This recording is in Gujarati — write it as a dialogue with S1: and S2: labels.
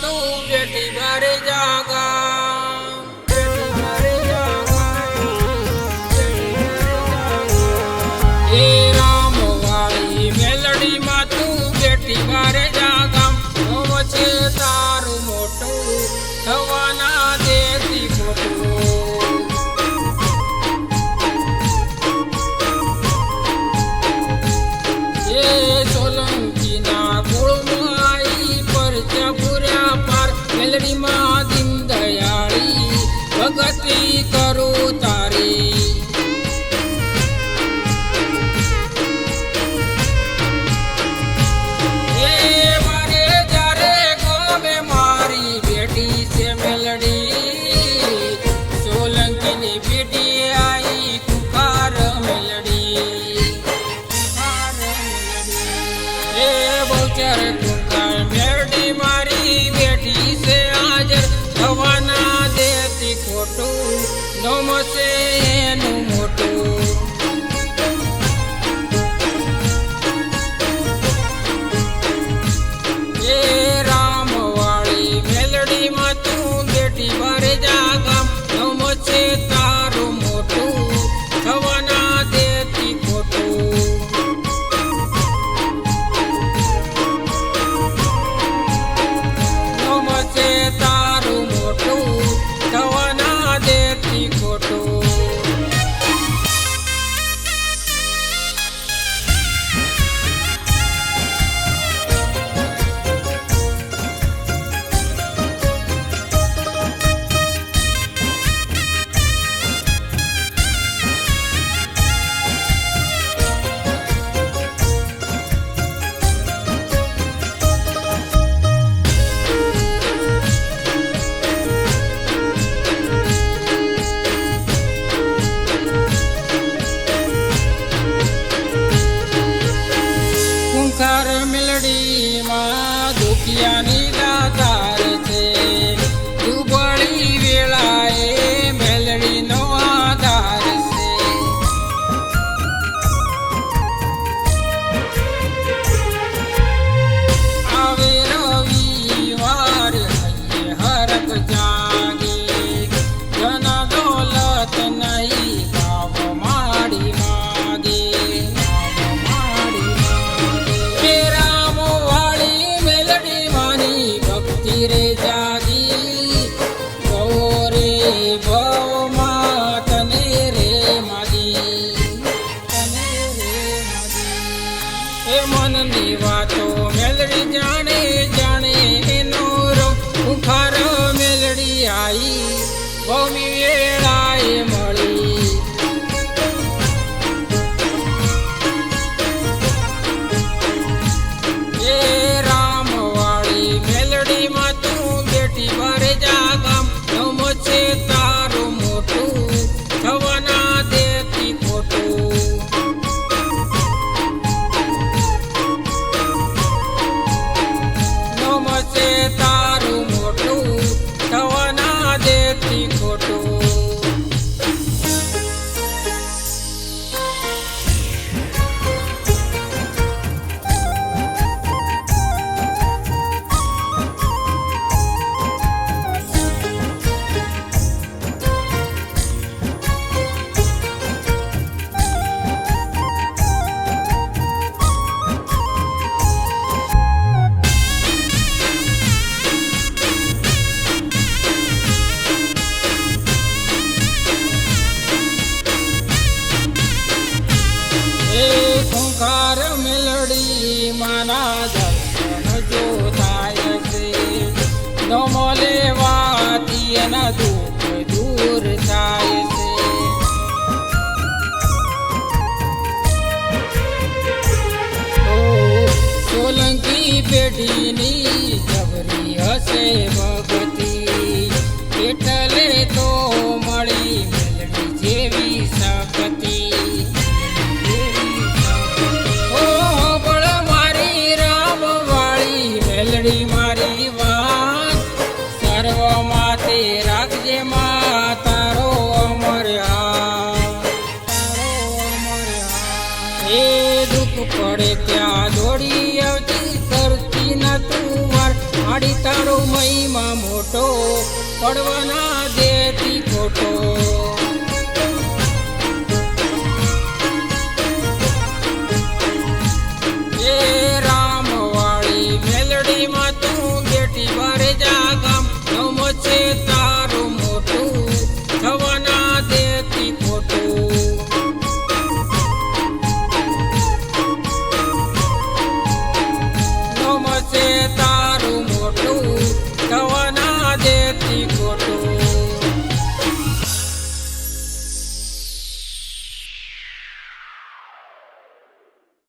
S1: તું ચરકુકર મેરડી મારી બેઠી છે થવાના દેતી ખોટું નમસે એ મનની વાતો મેલડી જાણે. એના દુઃખ દૂર થાય છે. સોલંકી પેઢીની જબરી હશે ભગવાન. પડે ત્યાં દોડી આવતી કરતી ના તું વાર આડી તારો મહિમા મોટો, પડવાના દેતી ખોટો.